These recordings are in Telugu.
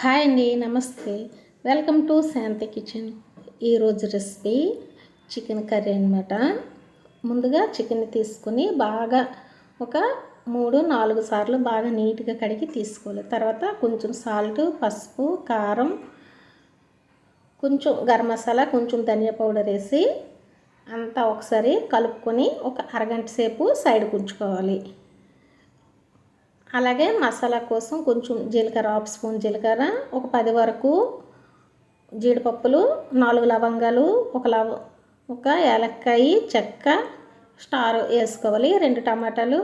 హాయ్ అండి namaste. Welcome to Shanti kitchen. ఈరోజు రెసిపీ చికెన్ కర్రీ అనమాట ముందుగా చికెన్ తీసుకుని బాగా ఒక మూడు నాలుగు సార్లు బాగా నీట్గా కడిగి తీసుకోవాలి. తర్వాత కొంచెం సాల్ట్ పసుపు కారం కొంచెం గరం మసాలా కొంచెం ధనియా పౌడర్ వేసి అంతా ఒకసారి కలుపుకొని ఒక అరగంట సేపు సైడ్కి ఉంచుకోవాలి అలాగే మసాలా కోసం కొంచెం జీలకర్ర హాఫ్ స్పూన్ జీలకర్ర ఒక పది వరకు జీడిపప్పులు నాలుగు లవంగాలు ఒక లవ ఒక ఏలక్కాయ చెక్క స్టార్ వేసుకోవాలి రెండు టమాటాలు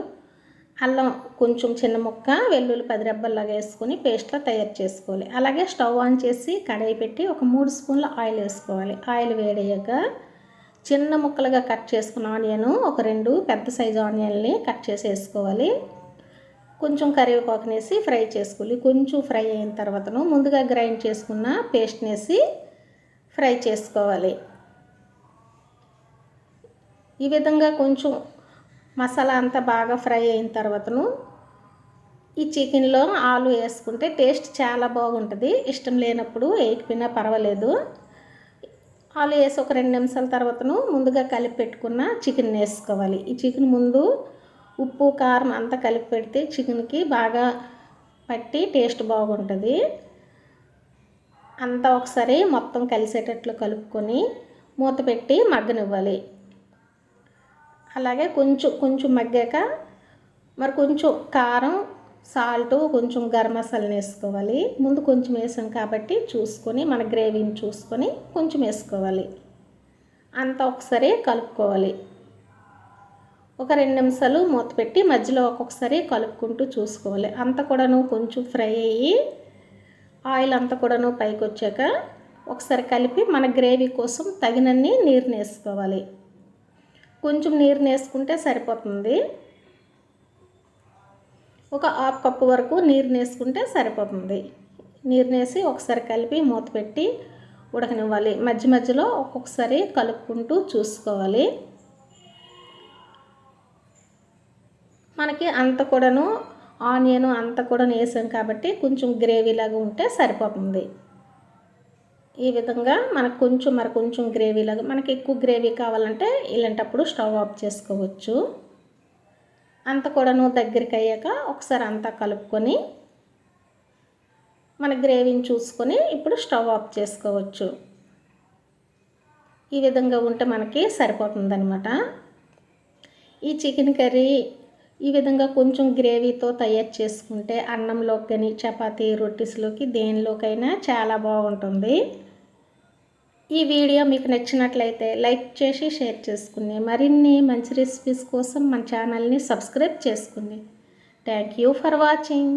అల్లం కొంచెం చిన్న ముక్క వెల్లుల్లి పది రెబ్బల్లాగా వేసుకొని పేస్ట్లా తయారు చేసుకోవాలి. అలాగే స్టవ్ ఆన్ చేసి కడాయి పెట్టి ఒక మూడు స్పూన్ల ఆయిల్ వేసుకోవాలి. ఆయిల్ వేడయ్యాక చిన్న ముక్కలుగా కట్ చేసుకున్న ఆనియన్ ఒక రెండు పెద్ద సైజు ఆనియన్ని కట్ చేసి వేసుకోవాలి. కొంచెం కరివేపాకునేసి ఫ్రై చేసుకోవాలి. కొంచెం ఫ్రై అయిన తర్వాతను ముందుగా గ్రైండ్ చేసుకున్న పేస్ట్ని వేసి ఫ్రై చేసుకోవాలి. ఈ విధంగా కొంచెం మసాలా అంతా బాగా ఫ్రై అయిన తర్వాతను ఈ చికెన్లో ఆలు వేసుకుంటే టేస్ట్ చాలా బాగుంటుంది. ఇష్టం లేనప్పుడు వేయకపోయినా పర్వాలేదు. ఆలు వేసి ఒక రెండు నిమిషాల తర్వాతను ముందుగా కలిపి పెట్టుకున్న చికెన్ వేసుకోవాలి. ఈ చికెన్ ముందు ఉప్పు కారం అంతా కలిపి పెడితే చికెన్కి బాగా పట్టి టేస్ట్ బాగుంటుంది. అంతా ఒకసారి మొత్తం కలిసేటట్లు కలుపుకొని మూత పెట్టి మగ్గనివ్వాలి. అలాగే కొంచెం కొంచెం మగ్గాక మరి కొంచెం కారం సాల్ట్ కొంచెం గరం మసాలా వేసుకోవాలి. ముందు కొంచెం వేసాం కాబట్టి చూసుకొని మన గ్రేవీని చూసుకొని కొంచెం వేసుకోవాలి. అంతా ఒకసారి కలుపుకోవాలి. ఒక రెండు నిమిషాలు మూత పెట్టి మధ్యలో ఒక్కొక్కసారి కలుపుకుంటూ చూసుకోవాలి. అంత కూడాను కొంచెం ఫ్రై అయ్యి ఆయిల్ అంతా కూడాను పైకి వచ్చాక ఒకసారి కలిపి మన గ్రేవీ కోసం తగినన్ని నీరు వేసుకోవాలి. కొంచెం నీరు వేసుకుంటే సరిపోతుంది. ఒక హాఫ్ కప్పు వరకు నీరు వేసుకుంటే సరిపోతుంది. నీరు వేసి ఒకసారి కలిపి మూత పెట్టి ఉడకనివ్వాలి. మధ్య మధ్యలో ఒక్కొక్కసారి కలుపుకుంటూ చూసుకోవాలి. మనకి అంత కూడాను ఆనియన్ అంత కూడా వేసాం కాబట్టి కొంచెం గ్రేవీలాగా ఉంటే సరిపోతుంది. ఈ విధంగా మనకు కొంచెం మరి కొంచెం గ్రేవీలాగా మనకి ఎక్కువ గ్రేవీ కావాలంటే ఇలాంటప్పుడు స్టవ్ ఆఫ్ చేసుకోవచ్చు. అంత కూడాను దగ్గరికి అయ్యాక ఒకసారి అంతా కలుపుకొని మన గ్రేవీని చూసుకొని ఇప్పుడు స్టవ్ ఆఫ్ చేసుకోవచ్చు. ఈ విధంగా ఉంటే మనకి సరిపోతుందనమాట ఈ చికెన్ కర్రీ ఈ విధంగా కొంచెం గ్రేవీతో తయారు చేసుకుంటే అన్నంలోకి కానీ చపాతీ రొట్టెస్లోకి దేనిలోకైనా చాలా బాగుంటుంది. ఈ వీడియో మీకు నచ్చినట్లయితే లైక్ చేసి షేర్ చేసుకుని మరిన్ని మంచి రెసిపీస్ కోసం మన ఛానల్ని సబ్స్క్రైబ్ చేసుకుని. Thank you for watching.